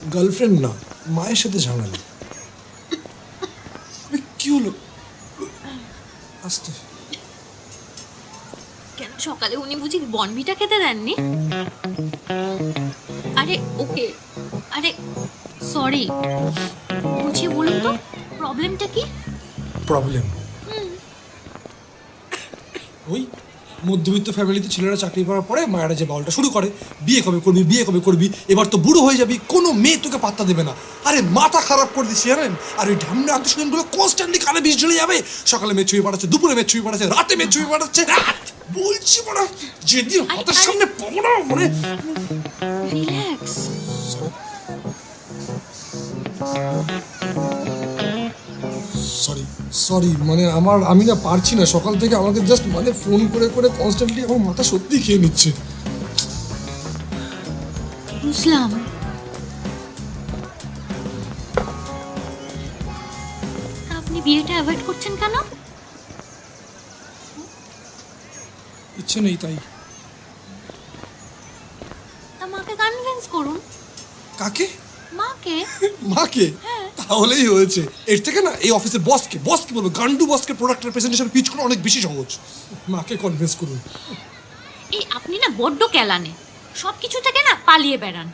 Girlfriend না মায়ের সাথে ঝামেলা। কি হলো? আস্তে। কেন সকালে উনি বুঝি বনভিটা খেতে দেননি? আরে ওকে। আরে সরি বুঝিয়ে বলুন তো প্রবলেমটা কি? প্রবলেম ওই মধ্যবিত্ত ফ্যামিলিতে ছেলেরা চাকরি করার পরে মায়েরা যে বাউলটা শুরু করে বিয়ে কবে করবি বিয়ে কবে করবি এবার তো বুড়ো হয়ে যাবি কোনো মেয়ে তোকে পাত্তা দেবে না। আরে মাথা খারাপ করে দিচ্ছি জানেন? আর ওই ঢামনা আত্মীয়স্বজনগুলো কনস্ট্যান্টলি কানে বিষ জ্বলে যাবে। সকালে মেয়ে ছবি পাঠাচ্ছে দুপুরে মেয়ে ছবি পাঠাচ্ছে রাতে মেয়ে ছবি পাঠাচ্ছে। বলছি বড় যেদিন আরে, হাতের সামনে পাবো না মানে রিল্যাক্স। সরি সরি মানে আমার আমি না পারছি না। সকাল থেকে আমাকে জাস্ট মানে ফোন করে করে কনস্ট্যান্টলি আমার মাথা সত্যি খেয়ে নিচ্ছে। বুঝলাম। আপনি বিয়েটা অ্যাভয়েড করছেন কেন? ইচ্ছে নেই তাই। তা মাকে কনভিন্স করুন। কাকে? মাকে? মাকে? তাহলেই হয়েছে। এর থেকে না, এই অফিসের বসকে বস কি বলব, গান্ডু বসকে প্রোডাক্টের প্রেজেন্টেশন পিচ করা অনেক বেশি সহজ। মাকে কনভিন্স করুন। এই আপনি না বড্ড কেলানে। সব কিছু থেকে না পালিয়ে বেড়ান।